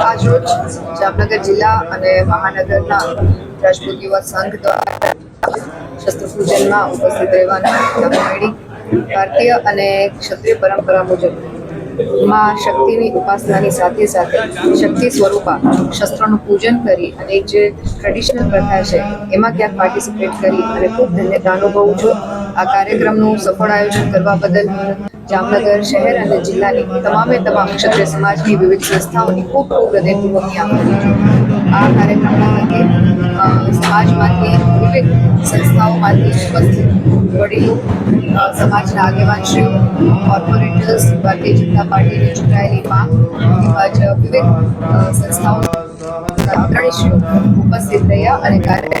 આજરોજ જામનગર જિલ્લા અને મહાનગરના રાજપૂત યુવા સંઘ દ્વારા શસ્ત્રપૂજનમાં ઉપસ્થિત રહેવાની ભારતીય અને ક્ષત્રિય પરંપરા મુજબમાં શક્તિની ઉપાસનાની સાથે સાથે શક્તિ સ્વરૂપા શસ્ત્રોનું પૂજન કરી અને જે ટ્રેડિશનલ પ્રથા છે, એમાં ક્યાંક પાર્ટિસિપેટ કરી અને ખૂબ ધન્યતા અનુભવું છું. આ કાર્યક્રમનું સફળ આયોજન કરવા બદલ જામનગર શહેર અને જિલ્લાની તમામે તમામ ક્ષત્રિય સમાજની વિવિધ સંસ્થાઓની ખૂબ ખૂબ હૃદયપૂર્વકની આભારી આ કાર્યક્રમના અંગે સમાજમાંથી વિવિધ સંસ્થાઓમાંથી ઉપસ્થિત વડીલો સમાજના આગેવાનશ્રીઓ, કોર્પોરેટર્સ, ભારતીય જનતા પાર્ટીની ચૂંટાયેલી માંગ તેમજ વિવિધ સંસ્થાઓ અગ્રણીશ્રીઓ ઉપસ્થિત રહ્યા અને કાર્ય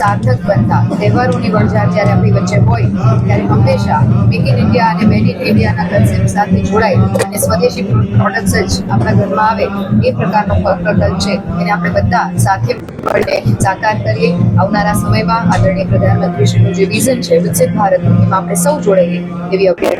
સાર્થક બનતા. તહેવારોની વણઝાર જ્યારે આપણી વચ્ચે હોય, ત્યારે હંમેશા મેક ઇન ઇન્ડિયા અને મેડ ઇન ઇન્ડિયાના કન્સેપ્ટ સાથે જોડાય અને સ્વદેશી પ્રોડક્ટ્સ જ આપણા ઘરમાં આવે, એ પ્રકારનો પ્રકલ્પ છે. એને આપણે બધા સાથે મળીને સાકાર કરીએ. આવનારા સમયમાં આદરણીય પ્રધાનમંત્રીશ્રીનું જે વિઝન છે, વિકસિત ભારતનું, એમાં આપણે સૌ જોડાઈએ એવી અપીલ